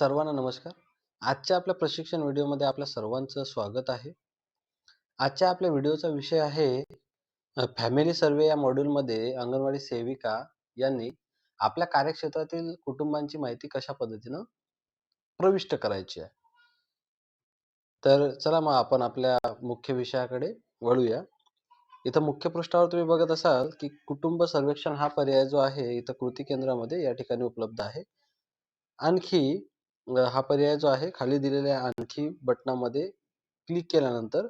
सर्वांना नमस्कार. आजच्या आपल्या प्रशिक्षण व्हिडिओमध्ये आपल्या सर्वांचं स्वागत आहे. आजच्या आपल्या व्हिडिओचा विषय आहे फॅमिली सर्वे या मॉड्यूलमध्ये अंगणवाडी सेविका यांनी आपल्या कार्यक्षेत्रातील कुटुंबांची माहिती कशा पद्धतीनं प्रविष्ट करायची आहे. तर चला मग आपण आपल्या मुख्य विषयाकडे वळूया. इथं मुख्य पृष्ठावर तुम्ही बघत असाल, की कुटुंब सर्वेक्षण हा पर्याय जो आहे इथं कृती केंद्रामध्ये या ठिकाणी उपलब्ध आहे. आणखी हा पर्याय जो आहे खाली दिलेल्या आणखी बटनामध्ये क्लिक केल्यानंतर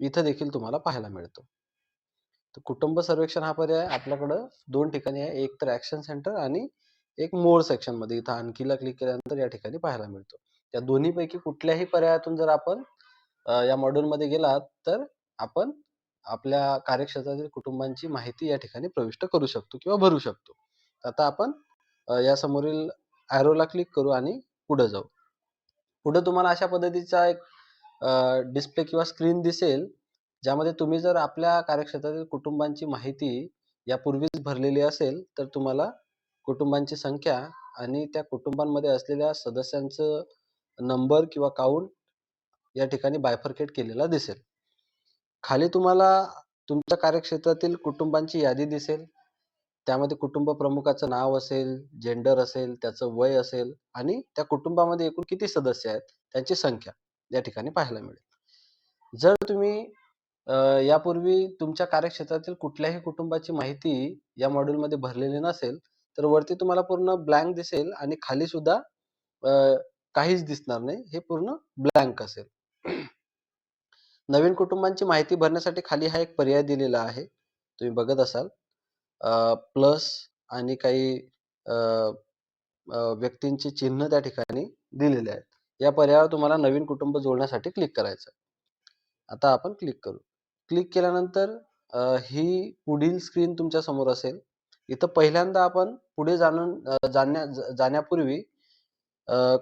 इथं देखील तुम्हाला पाहायला मिळतो. तर कुटुंब सर्वेक्षण हा पर्याय आपल्याकडं दोन ठिकाणी आहे. एक तर ॲक्शन सेंटर आणि एक मोर सेक्शनमध्ये. इथं आणखीला क्लिक केल्यानंतर या ठिकाणी पाहायला मिळतो. त्या दोन्हीपैकी कुठल्याही पर्यायातून जर आपण या मॉड्यूलमध्ये गेलात, तर आपण आपल्या कार्यक्षेत्रातील कुटुंबांची माहिती या ठिकाणी प्रविष्ट करू शकतो किंवा भरू शकतो. आता आपण या समोरील ॲरोला क्लिक करू आणि पुढे जाऊ. पुढे तुम्हाला अशा पद्धतीचा एक डिस्प्ले किंवा स्क्रीन दिसेल, ज्यामध्ये तुम्ही जर आपल्या कार्यक्षेत्रातील कुटुंबांची माहिती यापूर्वीच भरलेली असेल, तर तुम्हाला कुटुंबांची संख्या आणि त्या कुटुंबांमध्ये असलेल्या सदस्यांचं नंबर किंवा काउंट या ठिकाणी बायफरकेट केलेला दिसेल. खाली तुम्हाला तुमच्या कार्यक्षेत्रातील कुटुंबांची यादी दिसेल. त्यामध्ये कुटुंब प्रमुखाचं नाव असेल, जेंडर असेल, त्याचं वय असेल आणि त्या कुटुंबामध्ये एकूण किती सदस्य आहेत, त्यांची संख्या या ठिकाणी पाहायला मिळेल. जर तुम्ही अ, यापूर्वी तुमच्या कार्यक्षेत्रातील कुठल्याही कुटुंबाची माहिती या मॉड्यूलमध्ये भरलेली नसेल, तर वरती तुम्हाला पूर्ण ब्लँक दिसेल आणि खाली सुद्धा अ, काहीच दिसणार नाही. हे पूर्ण ब्लँक असेल. नवीन कुटुंबांची माहिती भरण्यासाठी खाली हा एक पर्याय दिलेला आहे. तुम्ही बघत असाल. प्लस आणि काही व्यक्तींचे व्यक्तींची चिन्ह त्या ठिकाणी दिलेले आहेत. या पर्यायावर तुम्हाला नवीन कुटुंब जोडण्यासाठी क्लिक करायचं आता आपण क्लिक करू. क्लिक केल्यानंतर ही पुढील स्क्रीन तुमच्यासमोर असेल. इथं पहिल्यांदा आपण पुढे जाणून जाण्या जाण्यापूर्वी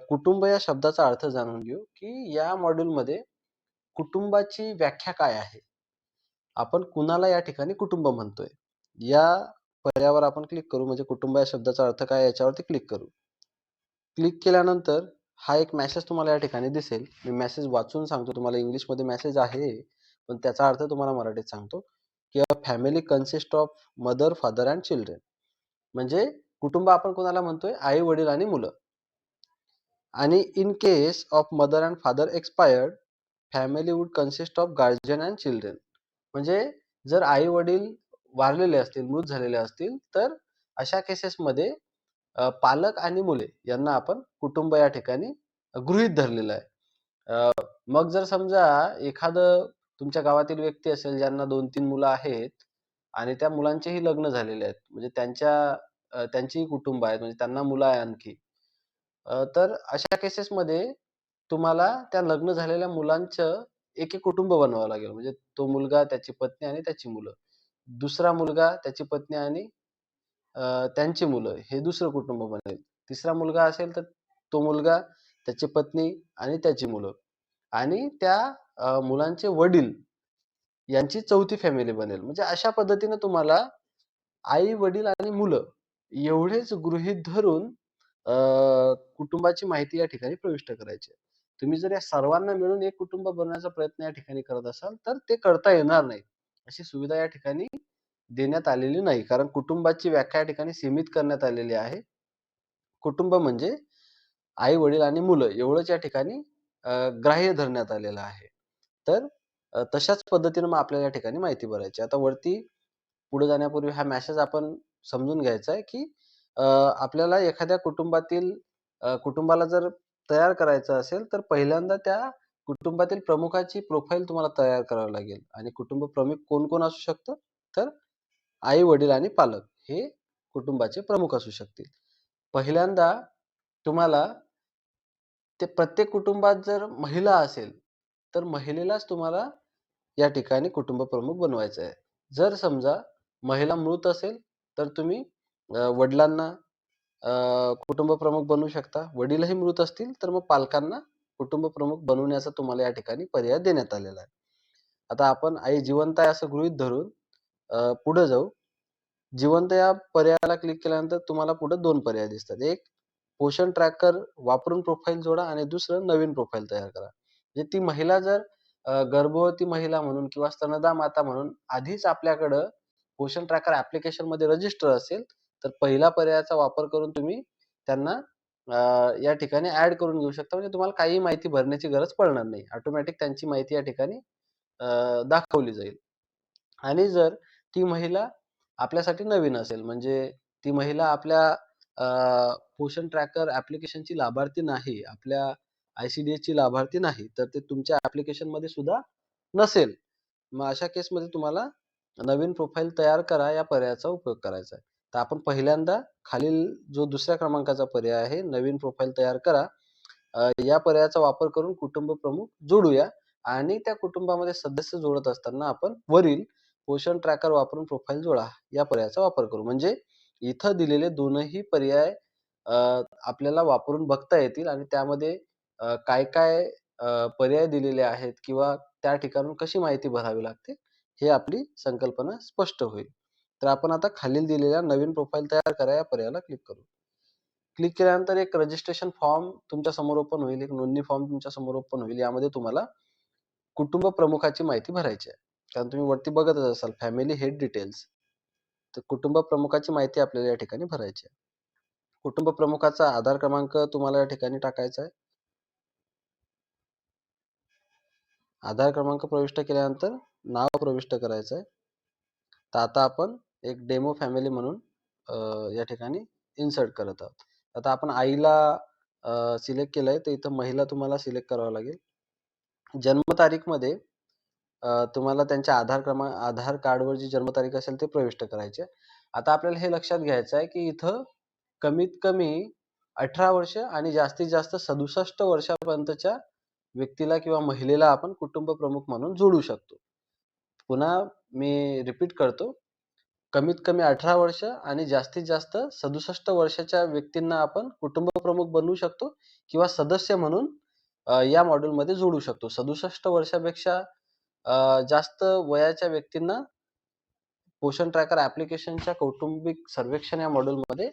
कुटुंब या शब्दाचा अर्थ जाणून घेऊ, की या मॉड्यूलमध्ये कुटुंबाची व्याख्या काय आहे? आपण कुणाला या ठिकाणी कुटुंब म्हणतोय? या पर्यायावर आपण क्लिक करू. म्हणजे कुटुंब या शब्दाचा अर्थ काय आहे याच्यावरती क्लिक करू. क्लिक केल्यानंतर हा एक मेसेज तुम्हाला या ठिकाणी दिसेल. मी मेसेज वाचून सांगतो तुम्हाला इंग्लिशमध्ये मेसेज आहे, पण त्याचा अर्थ तुम्हाला मराठीत सांगतो, की a family consist of mother, father and children. म्हणजे कुटुंब आपण कोणाला म्हणतोय? आई-वडील आणि मुलं. आणि in case of mother and father expired, family would consist of guardian and children. म्हणजे जर आई-वडील वारलेले असतील, मृत झालेले असतील, तर अशा केसेसमध्ये पालक आणि मुले यांना आपण कुटुंब या ठिकाणी गृहीत धरलेलं आहे. मग जर समजा एखादं तुमच्या गावातील व्यक्ती असेल, ज्यांना 2-3 मुलं आहेत आणि त्या मुलांचेही लग्न झालेले आहेत. म्हणजे त्यांच्या त्यांचीही कुटुंब आहेत. म्हणजे त्यांना मुलं आहे आणखी. तर अशा केसेसमध्ये तुम्हाला त्या लग्न झालेल्या मुलांचं एक-एक कुटुंब बनवावं लागेल. म्हणजे तो मुलगा, त्याची पत्नी आणि त्याची मुलं. दुसरा मुलगा, त्याची पत्नी आणि त्यांची मुलं हे दुसरं कुटुंब बनेल. तिसरा मुलगा असेल तर तो मुलगा, त्याची पत्नी आणि त्याची मुलं आणि त्या मुलांचे वडील यांची चौथी फॅमिली बनेल. म्हणजे अशा पद्धतीनं तुम्हाला आई-वडील आणि मुलं एवढेच गृहीत धरून अ, कुटुंबाची माहिती या ठिकाणी प्रविष्ट करायची आहे. तुम्ही जर या सर्वांना मिळून एक कुटुंब बनवण्याचा प्रयत्न या ठिकाणी करत असाल, तर ते करता येणार नाही. अशी सुविधा या ठिकाणी देण्यात आलेली नाही. कारण कुटुंबाची व्याख्या या ठिकाणी सीमित करण्यात आलेली आहे. कुटुंब म्हणजे आई-वडील आणि मुलं एवढंच या ठिकाणी ग्राह्य धरण्यात आलेलं आहे. तर तशाच पद्धतीनं मग आपल्याला या ठिकाणी माहिती भरायची आता वरती पुढे जाण्यापूर्वी हा मॅसेज आपण समजून घ्यायचा आहे, की आपल्याला एखाद्या कुटुंबातील कुटुंबाला जर तयार करायचं असेल, तर पहिल्यांदा त्या कुटुंबातील प्रमुखाची प्रोफाईल तुम्हाला तयार करावी लागेल आणि कुटुंब प्रमुख कोण-कोण असू शकतं? तर आई-वडील आणि पालक हे कुटुंबाचे प्रमुख असू शकतील. पहिल्यांदा तुम्हाला ते प्रत्येक कुटुंबात जर महिला असेल, तर महिलेलाच तुम्हाला या ठिकाणी कुटुंब प्रमुख बनवायचं आहे. जर समजा महिला मृत असेल, तर तुम्ही वडिलांना कुटुंब प्रमुख बनवू शकता. वडीलही मृत असतील, तर मग पालकांना कुटुंब प्रमुख बनवण्याचा तुम्हाला या ठिकाणी पर्याय देण्यात आलेला आहे. आता आपण आई जिवंत आहे असं गृहीत धरून पुढे जाऊ. जिवंत या पर्यायाला क्लिक केल्यानंतर तुम्हाला पुढे दोन पर्याय दिसतात. एक पोषण ट्रॅकर वापरून प्रोफाईल जोडा आणि दुसरं नवीन प्रोफाईल तयार करा. म्हणजे ती महिला जर गर्भवती महिला म्हणून किंवा स्तनदा माता म्हणून आधीच आपल्याकडं पोषण ट्रॅकर ऍप्लिकेशनमध्ये रजिस्टर असेल, तर पहिल्या पर्यायाचा वापर करून तुम्ही त्यांना अ, या ठिकाणी ॲड करून घेऊ शकता. म्हणजे तुम्हाला काहीही माहिती भरण्याची गरज पडणार नाही. ऑटोमॅटिक त्यांची माहिती या ठिकाणी अ, दाखवली जाईल. आणि जर ती महिला आपल्यासाठी नवीन असेल, म्हणजे ती महिला आपल्या अ, पोषण ट्रॅकर ॲप्लिकेशनची लाभार्थी नाही, आपल्या आय-सी-डी-एसची लाभार्थी नाही, तर ते तुमच्या ॲप्लिकेशनमध्ये सुद्धा नसेल. मग अशा केसमध्ये तुम्हाला नवीन प्रोफाइल तयार करा या पर्यायाचा उपयोग करायचा आहे. तर आपण पहिल्यांदा खालील जो दुसऱ्या क्रमांकाचा पर्याय आहे, नवीन प्रोफाईल तयार करा. या पर्यायाचा वापर करून कुटुंब प्रमुख जोडूया आणि त्या कुटुंबामध्ये सदस्य जोडत असताना आपण वरील पोषण ट्रॅकर वापरून प्रोफाईल जोडा या पर्यायाचा वापर करू. म्हणजे इथं दिलेले दोनही पर्याय आपल्याला वापरून बघता येतील आणि त्यामध्ये काय-काय पर्याय दिलेले आहेत किंवा त्या ठिकाणाहून कशी माहिती भरावी लागते, हे आपली संकल्पना स्पष्ट होईल. तर आपण आता खालील दिलेल्या नवीन प्रोफाइल तयार करा या पर्यायाला क्लिक करू. क्लिक केल्यानंतर एक रजिस्ट्रेशन फॉर्म तुमच्यासमोर ओपन होईल. एक नोंदणी फॉर्म तुमच्यासमोर ओपन होईल. यामध्ये तुम्हाला कुटुंब प्रमुखाची माहिती भरायची आहे. कारण तुम्ही वरती बघतच असाल फॅमिली हेड डिटेल्स. तर कुटुंब प्रमुखाची माहिती आपल्याला या ठिकाणी भरायची आहे. कुटुंब प्रमुखाचा आधार क्रमांक तुम्हाला या ठिकाणी टाकायचा आहे. आधार क्रमांक प्रविष्ट केल्यानंतर नाव प्रविष्ट करायचं आहे. तर आता आपण एक डेमो फॅमिली म्हणून या ठिकाणी इन्सर्ट करत आहोत. आता आपण आईला सिलेक्ट सिलेक्ट केलंय, तर इथं महिला तुम्हाला सिलेक्ट करावं लागेल. जन्मतारीखमध्ये तुम्हाला त्यांच्या आधार क्रमांक आधार कार्डवर जी जन्मतारीख असेल ते प्रविष्ट करायचे आता आपल्याला हे लक्षात घ्यायचं आहे, की इथं कमीत कमी 18 वर्ष आणि जास्तीत जास्त 67 वर्षापर्यंतच्या व्यक्तीला किंवा महिलेला आपण कुटुंब प्रमुख म्हणून जोडू शकतो. पुन्हा मी रिपीट करतो. कमीत कमी 18 वर्ष आणि जास्तीत जास्त 67 वर्षाच्या व्यक्तींना आपण कुटुंब प्रमुख बनवू शकतो किंवा सदस्य म्हणून या मॉड्यूलमध्ये जोडू शकतो. 67 वर्षापेक्षा जास्त वयाच्या व्यक्तींना पोषण ट्रॅकर ऍप्लिकेशनच्या कौटुंबिक सर्वेक्षण या मॉड्यूलमध्ये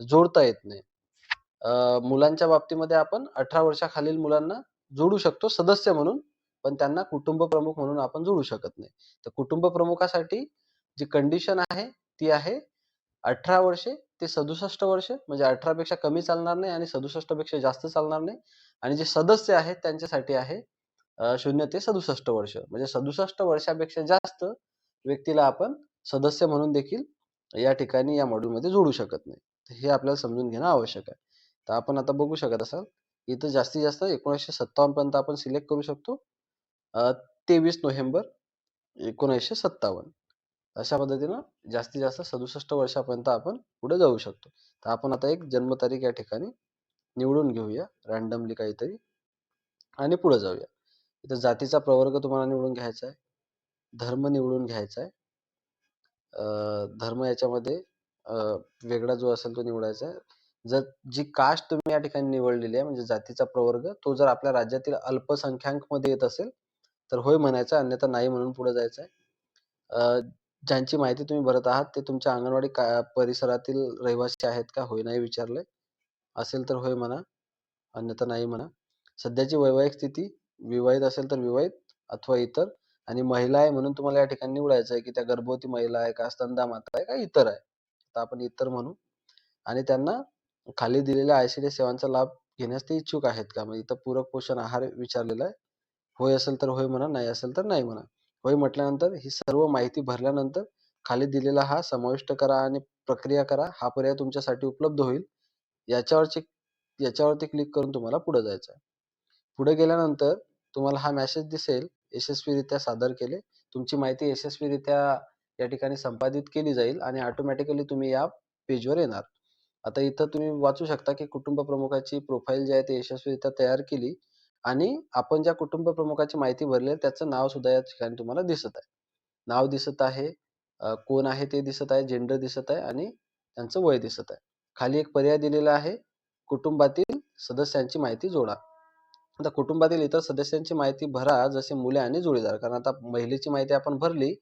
जोडता येत नाही. मुलांच्या बाबतीमध्ये आपण 18 वर्षाखालील मुलांना जोडू शकतो सदस्य म्हणून, पण त्यांना कुटुंब प्रमुख म्हणून आपण जोडू शकत नाही. तर कुटुंब प्रमुखासाठी जी कंडिशन आहे, ती आहे 18 वर्षे ते 67 वर्ष म्हणजे अठरापेक्षा कमी चालणार नाही आणि 67 पेक्षा जास्त चालणार नाही आणि जे सदस्य आहेत त्यांच्यासाठी आहे शून्य ते 67 वर्ष. म्हणजे 67 वर्षापेक्षा जास्त व्यक्तीला आपण सदस्य म्हणून देखील या ठिकाणी या मॉड्यूलमध्ये जोडू शकत नाही. तर हे आपल्याला समजून घेणं आवश्यक आहे. तर आपण आता बघू शकत असाल, इथं जास्तीत जास्त 1957 पर्यंत आपण सिलेक्ट करू शकतो. तेवीस नोव्हेंबर एकोणीसशे सत्तावन्न अशा पद्धतीनं जास्तीत जास्त 67 वर्षापर्यंत आपण पुढे जाऊ शकतो. तर आपण आता एक जन्मतारीख या ठिकाणी निवडून घेऊया रँडमली काहीतरी आणि पुढे जाऊया. इथं जातीचा प्रवर्ग तुम्हाला निवडून घ्यायचा आहे. धर्म निवडून घ्यायचा आहे. धर्म याच्यामध्ये वेगळा जो असेल तो निवडायचा आहे. जर जी कास्ट तुम्ही या ठिकाणी निवडलेली आहे म्हणजे जातीचा प्रवर्ग, तो जर आपल्या राज्यातील अल्पसंख्याकमध्ये येत असेल, तर होय म्हणायचं आहे, अन्यथा नाही म्हणून पुढे जायचं आहे. ज्यांची माहिती तुम्ही भरत आहात ते तुमच्या अंगणवाडी का परिसरातील रहिवासी आहेत का? होय, नाही विचारलंय. असेल तर होय म्हणा, अन्यथा नाही म्हणा. सध्याची वैवाहिक स्थिती, विवाहित असेल तर विवाहित अथवा इतर आणि महिला आहे म्हणून तुम्हाला या ठिकाणी निवडायचं आहे, की त्या गर्भवती महिला आहे का, स्तनदा माता आहे का इतर आहे. तर आपण इतर म्हणू आणि त्यांना खाली दिलेल्या आय सी डी सेवांचा लाभ घेण्यास ते इच्छुक आहेत का? मग इथं पूरक पोषण आहार विचारलेला आहे. होय असेल तर होय म्हणा, नाही असेल तर नाही म्हणा. होय म्हटल्यानंतर ही सर्व माहिती भरल्यानंतर खाली दिलेला हा समाविष्ट करा आणि प्रक्रिया करा हा पर्याय तुमच्यासाठी उपलब्ध होईल. याच्यावरची याच्यावरती क्लिक करून तुम्हाला पुढे जायचं आहे. पुढे गेल्यानंतर तुम्हाला हा मेसेज दिसेल, यशस्वीरित्या सादर केले. तुमची माहिती यशस्वीरित्या या ठिकाणी संपादित केली जाईल आणि ऑटोमॅटिकली तुम्ही या पेजवर येणार. आता इथं तुम्ही वाचू शकता, की कुटुंब प्रमुखाची प्रोफाइल जी आहे ती यशस्वीरित्या तयार केली आणि आपण ज्या कुटुंब प्रमुखाची माहिती भरली त्याचं नाव सुद्धा या ठिकाणी तुम्हाला दिसत आहे. नाव दिसत आहे, कोण आहे ते दिसत आहे, जेंडर दिसत आहे आणि त्यांचं वय दिसत आहे. खाली एक पर्याय दिलेला आहे, कुटुंबातील सदस्यांची माहिती जोडा. आता कुटुंबातील इतर सदस्यांची माहिती भरा, जसे मुले आणि जोडीदार. कारण आता महिलेची माहिती आपण भरली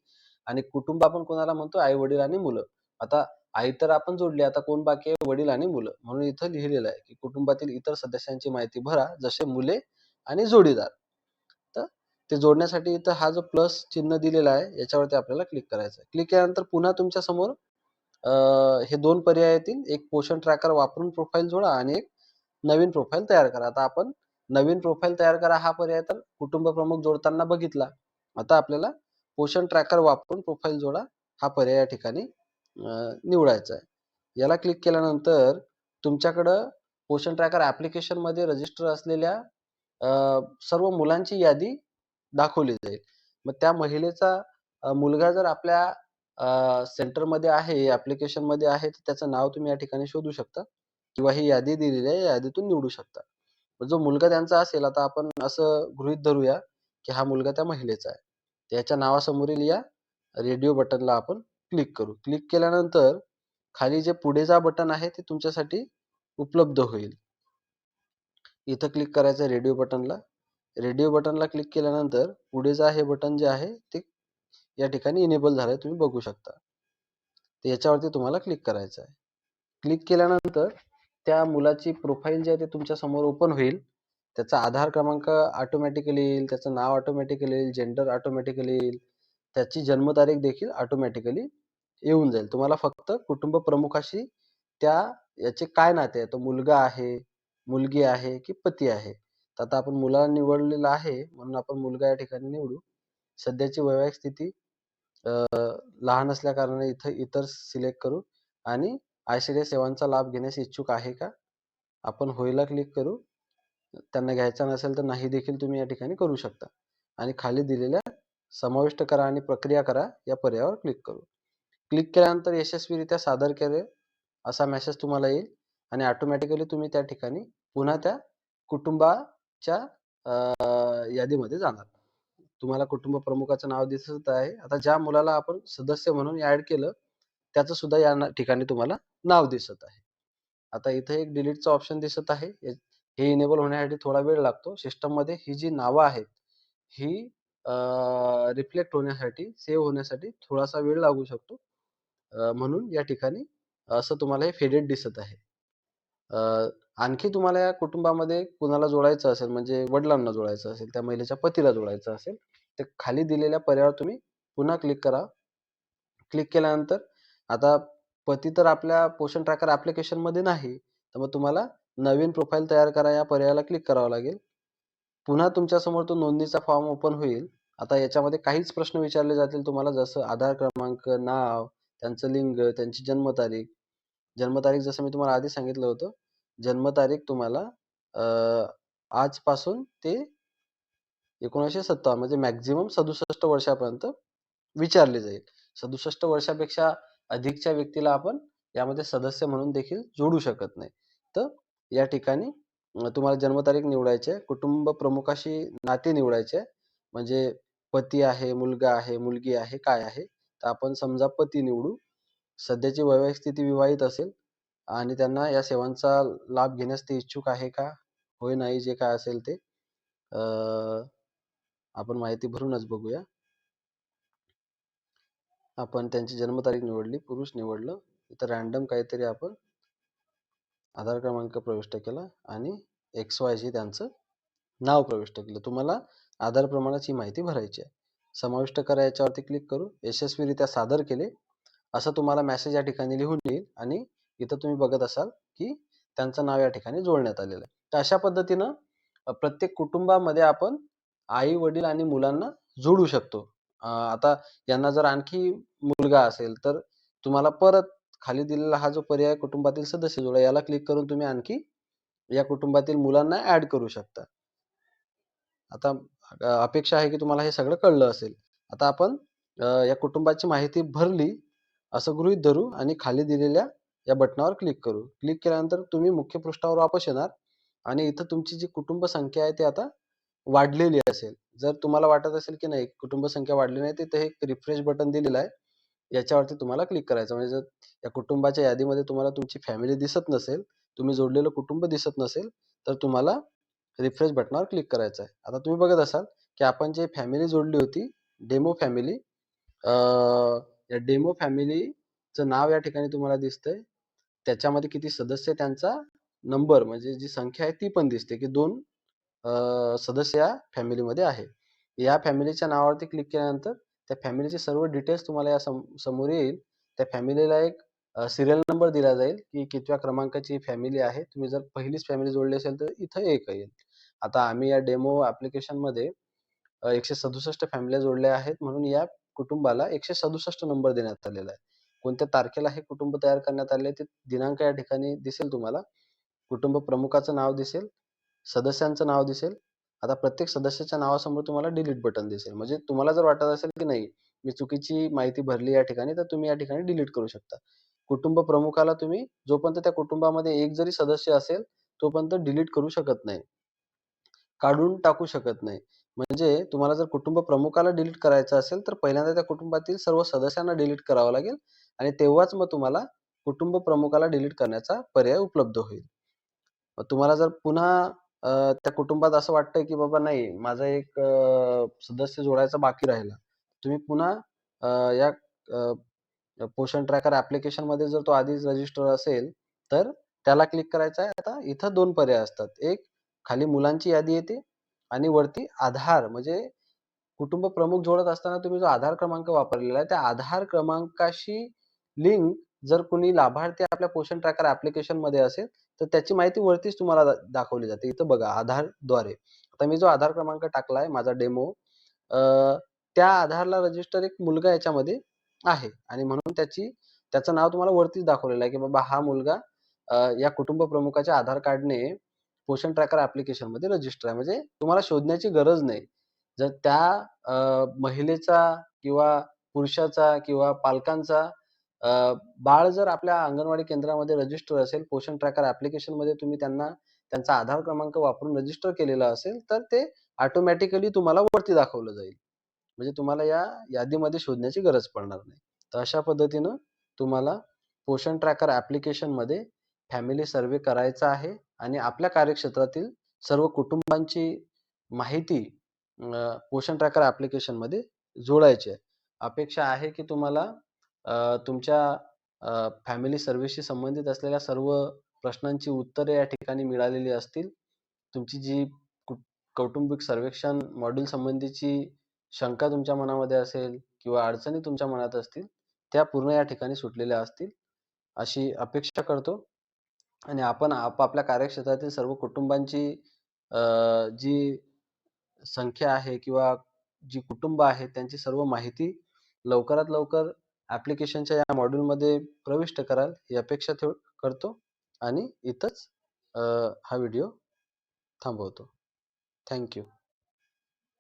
आणि कुटुंब आपण कोणाला म्हणतो आई-वडील आणि मुलं. आता आई तर आपण जोडली. आता कोण बाकी आहे? वडील आणि मुलं. म्हणून इथं लिहिलेलं आहे, की कुटुंबातील इतर सदस्यांची माहिती भरा, जसे मुले आणि जोडीदार. तर ते जोडण्यासाठी इथं हा जो प्लस चिन्ह दिलेला आहे, याच्यावरती आपल्याला क्लिक करायचं आहे. क्लिक केल्यानंतर पुन्हा तुमच्यासमोर हे दोन पर्याय येतील. एक पोषण ट्रॅकर वापरून प्रोफाईल जोडा आणि एक नवीन प्रोफाईल तयार करा. आता आपण नवीन प्रोफाईल तयार करा हा पर्याय तर कुटुंब प्रमुख जोडताना बघितला. आता आपल्याला पोषण ट्रॅकर वापरून प्रोफाईल जोडा हा पर्याय या ठिकाणी निवडायचा आहे. याला क्लिक केल्यानंतर तुमच्याकडं पोषण ट्रॅकर ॲप्लिकेशनमध्ये रजिस्टर असलेल्या सर्व मुलांची यादी दाखवली जाईल. मग त्या महिलेचा मुलगा जर आपल्या सेंटरमध्ये आहे, ॲप्लिकेशनमध्ये आहे, तर त्याचं नाव तुम्ही या ठिकाणी शोधू शकता किंवा ही यादी दिलेली आहे, यादीतून निवडू शकता. जो मुलगा त्यांचा असेल, आता आपण असं गृहीत धरूया, की हा मुलगा त्या महिलेचा आहे. त्याच्या नावासमोरील या रेडिओ बटनला आपण क्लिक करू. क्लिक केल्यानंतर खाली जे पुढे जा बटन आहे, ते तुमच्यासाठी उपलब्ध होईल. इथं क्लिक करायचं आहे रेडिओ बटनला. रेडिओ बटनला क्लिक केल्यानंतर पुढे जा हे बटन जे आहे, ते या ठिकाणी इनेबल झालं आहे तुम्ही बघू शकता. तर याच्यावरती तुम्हाला क्लिक करायचं आहे. क्लिक केल्यानंतर त्या मुलाची प्रोफाईल जी आहे, ते तुमच्यासमोर ओपन होईल. त्याचा आधार क्रमांक ऑटोमॅटिकली येईल, त्याचं नाव ऑटोमॅटिकली येईल, जेंडर ऑटोमॅटिकली येईल, त्याची जन्मतारीख देखील ऑटोमॅटिकली येऊन जाईल. तुम्हाला फक्त कुटुंब प्रमुखाशी त्या याचे काय नाते आहे? तो मुलगा आहे, मुलगी आहे की पती आहे? तर आता आपण मुलाला निवडलेला आहे, म्हणून आपण मुलगा या ठिकाणी निवडू. सध्याची वैवाहिक स्थिती लहान लहान असल्याकारणाने इथं इतर सिलेक्ट करू आणि आश्चर्य सेवांचा लाभ घेण्यास इच्छुक आहे का? आपण होयला क्लिक करू. त्यांना घ्यायचा नसेल तर नाही देखील तुम्ही या ठिकाणी करू शकता आणि खाली दिलेल्या समाविष्ट करा आणि प्रक्रिया करा या पर्यायावर क्लिक करू. क्लिक केल्यानंतर यशस्वीरित्या सादर केले असा मेसेज तुम्हाला येईल आणि ऑटोमॅटिकली तुम्ही त्या ठिकाणी पुन्हा त्या कुटुंबाच्या यादीमध्ये जाणार. तुम्हाला कुटुंब प्रमुखाचं नाव दिसत आहे. आता ज्या मुलाला आपण सदस्य म्हणून ॲड केलं, त्याचं सुद्धा या ठिकाणी तुम्हाला नाव दिसत आहे. आता इथे एक डिलीटचं ऑप्शन दिसत आहे. हे इनेबल होण्यासाठी थोडा वेळ लागतो. सिस्टममध्ये ही जी नावं आहेत, ही रिफ्लेक्ट होण्यासाठी, सेव्ह होण्यासाठी थोडासा वेळ लागू शकतो. म्हणून या ठिकाणी असं तुम्हाला हे फेडेड दिसत आहे. आणखी तुम्हाला या कुटुंबामध्ये कुणाला जोडायचं असेल, म्हणजे वडिलांना जोडायचं असेल, त्या महिलेच्या पतीला जोडायचं असेल, तर खाली दिलेल्या पर्यायावर तुम्ही पुन्हा क्लिक करा. क्लिक केल्यानंतर आता पती तर आपल्या पोषण ट्रॅकर ॲप्लिकेशनमध्ये नाही, तर मग तुम्हाला नवीन प्रोफाईल तयार करा या पर्यायाला क्लिक करावं लागेल. पुन्हा तुमच्यासमोर तो नोंदणीचा फॉर्म ओपन होईल. आता याच्यामध्ये काहीच प्रश्न विचारले जातील तुम्हाला जसं आधार क्रमांक, नाव, त्यांचं लिंग, त्यांची जन्मतारीख. जन्मतारीख जसं मी तुम्हाला आधी सांगितलं होतं, जन्मतारीख तुम्हाला आजपासून ते 1957 म्हणजे मॅक्झिमम सदुसष्ट वर्षापर्यंत विचारली जाईल. 67 वर्षापेक्षा अधिकच्या व्यक्तीला आपण यामध्ये सदस्य म्हणून देखील जोडू शकत नाही. तर या ठिकाणी तुम्हाला जन्मतारीख निवडायची आहे. कुटुंब प्रमुखाशी नाते निवडायचे म्हणजे पती आहे, मुलगा आहे, मुलगी आहे, काय आहे? तर आपण समजा पती निवडू. सध्याची वैवाहिक स्थिती विवाहित असेल आणि त्यांना या सेवांचा लाभ घेण्यास ते इच्छुक आहे का? होय, नाही जे काय असेल ते. आपण माहिती भरूनच बघूया. आपण त्यांची जन्मतारीख निवडली, पुरुष निवडलं. इथं रँडम काहीतरी आपण आधार क्रमांक प्रविष्ट केला आणि एक्स-वाय-झी त्यांचं नाव प्रविष्ट केलं. तुम्हाला आधार प्रमाणात ही माहिती भरायची आहे. समाविष्ट करा याच्यावरती क्लिक करू. यशस्वीरित्या सादर केले, असं तुम्हाला मेसेज या ठिकाणी लिहून येईल आणि इथं तुम्ही बघत असाल, की त्यांचं नाव या ठिकाणी जोडण्यात आलेलं आहे. तर अशा पद्धतीनं प्रत्येक कुटुंबामध्ये आपण आई-वडील आणि मुलांना जोडू शकतो. आता यांना जर आणखी मुलगा असेल, तर तुम्हाला परत खाली दिलेला हा जो पर्याय कुटुंबातील सदस्य जोडा याला क्लिक करून तुम्ही आणखी या कुटुंबातील मुलांना ऍड करू शकता. आता अपेक्षा आहे की तुम्हाला हे सगळं कळलं असेल. आता आपण या कुटुंबाची माहिती भरली असं गृहीत धरू आणि खाली दिलेल्या या बटनावर क्लिक करू. क्लिक केल्यानंतर तुम्ही मुख्य पृष्ठावर वापस येणार आणि इथं तुमची जी कुटुंब संख्या आहे ती आता वाढलेली असेल. जर तुम्हाला वाटत असेल की नाही कुटुंब संख्या वाढली नाही, तिथे एक रिफ्रेश बटन दिलेलं आहे. याच्यावरती तुम्हाला क्लिक करायचं. म्हणजे जर या कुटुंबाच्या यादीमध्ये तुम्हाला तुमची फॅमिली दिसत नसेल, तुम्ही जोडलेलं कुटुंब दिसत नसेल, तर तुम्हाला रिफ्रेश बटनावर क्लिक करायचं आहे. आता तुम्ही बघत असाल, की आपण जे फॅमिली जोडली होती, डेमो फॅमिली या डेमो फॅमिलीचं नाव या ठिकाणी तुम्हाला दिसतंय. त्याच्यामध्ये किती सदस्य त्यांचा नंबर म्हणजे जी संख्या आहे ती पण दिसते, की दोन सदस्य या फॅमिलीमध्ये आहे. या फॅमिलीच्या नावावरती क्लिक केल्यानंतर त्या फॅमिलीचे सर्व डिटेल्स तुम्हाला या सम समोर येईल. त्या फॅमिलीला एक सिरियल नंबर दिला जाईल, की कितव्या क्रमांकाची फॅमिली आहे. तुम्ही जर पहिलीच फॅमिली जोडली असेल तर इथं एक येईल. आता आम्ही या डेमो ॲप्लिकेशनमध्ये एकशे सदुसष्ट फॅमिल्या जोडल्या आहेत म्हणून या कुटुंबाला 167 नंबर देण्यात आलेला आहे. कोणत्या तारखेला हे कुटुंब तयार करण्यात आले ते दिनांक या ठिकाणी दिसेल तुम्हाला. कुटुंब प्रमुखाचं नाव दिसेल, सदस्यांचं नाव दिसेल. आता प्रत्येक सदस्याच्या नावासमोर तुम्हाला डिलीट बटन दिसेल. म्हणजे तुम्हाला जर वाटत असेल, की नाही मी चुकीची माहिती भरली या ठिकाणी, तर तुम्ही या ठिकाणी डिलीट करू शकता. कुटुंब प्रमुखाला तुम्ही जोपर्यंत त्या कुटुंबामध्ये एक जरी सदस्य असेल, तोपर्यंत डिलीट करू शकत नाही. काढून टाकू शकत नाही. म्हणजे तुम्हाला जर कुटुंब प्रमुखाला डिलीट करायचं असेल, तर पहिल्यांदा त्या कुटुंबातील सर्व सदस्यांना डिलीट करावं लागेल आणि तेव्हाच मग तुम्हाला कुटुंब प्रमुखाला डिलीट करण्याचा पर्याय उपलब्ध होईल. मग तुम्हाला जर पुन्हा त्या कुटुंबात असं वाटतंय, की बाबा नाही माझा एक सदस्य जोडायचा बाकी राहिला. तुम्ही पुन्हा या पोषण ट्रॅकर ॲप्लिकेशनमध्ये जर तो आधीच रजिस्टर असेल, तर त्याला क्लिक करायचा आहे. आता इथं दोन पर्याय असतात. एक खाली मुलांची यादी येते आणि वरती आधार म्हणजे कुटुंब प्रमुख जोडत असताना तुम्ही जो आधार क्रमांक वापरलेला आहे, त्या आधार क्रमांकाशी लिंक जर कुणी लाभार्थी आपल्या पोषण ट्रॅकर ॲप्लिकेशनमध्ये असेल, तर त्याची माहिती वरतीच तुम्हाला दाखवली जाते. इथं बघा आधारद्वारे. आता मी जो आधार क्रमांक टाकलाय माझा डेमो त्या आधारला रजिस्टर एक मुलगा याच्यामध्ये आहे आणि म्हणून त्याची त्याचं नाव तुम्हाला वरतीच दाखवलेलं आहे, की बाबा हा मुलगा या कुटुंब प्रमुखाच्या आधार कार्डने पोषण ट्रॅकर ॲप्लिकेशनमध्ये रजिस्टर आहे. म्हणजे तुम्हाला शोधण्याची गरज नाही. जर त्या महिलेचा किंवा पुरुषाचा किंवा पालकांचा बाळ जर आपल्या अंगणवाडी केंद्रामध्ये रजिस्टर असेल, पोषण ट्रॅकर ऍप्लिकेशनमध्ये तुम्ही त्यांना त्यांचा आधार क्रमांक वापरून रजिस्टर केलेला असेल, तर ते ऑटोमॅटिकली तुम्हाला वरती दाखवलं जाईल. म्हणजे तुम्हाला या यादीमध्ये शोधण्याची गरज पडणार नाही. तर अशा पद्धतीनं तुम्हाला पोषण ट्रॅकर ॲप्लिकेशनमध्ये फॅमिली सर्वे करायचा आहे आणि आपल्या कार्यक्षेत्रातील सर्व कुटुंबांची माहिती पोषण ट्रॅकर ॲप्लिकेशनमध्ये जोडायची आहे. अपेक्षा आहे की तुम्हाला तुमच्या फॅमिली सर्व्हिसशी संबंधित असलेल्या सर्व प्रश्नांची उत्तरे या ठिकाणी मिळालेली असतील. तुमची जी कौटुंबिक सर्वेक्षण मॉड्यूल संबंधीची शंका तुमच्या मनामध्ये असेल किंवा अडचणी तुमच्या मनात असतील, त्या पूर्ण या ठिकाणी सुटलेल्या असतील, अशी अपेक्षा करतो आणि आपण आपापल्या कार्यक्षेत्रातील सर्व कुटुंबांची जी संख्या आहे किंवा जी कुटुंब आहेत त्यांची सर्व माहिती लवकरात लवकर ॲप्लिकेशनच्या या मॉड्यूलमध्ये प्रविष्ट कराल ही अपेक्षा ठेव करतो आणि इथंच हा व्हिडिओ थांबवतो. थँक्यू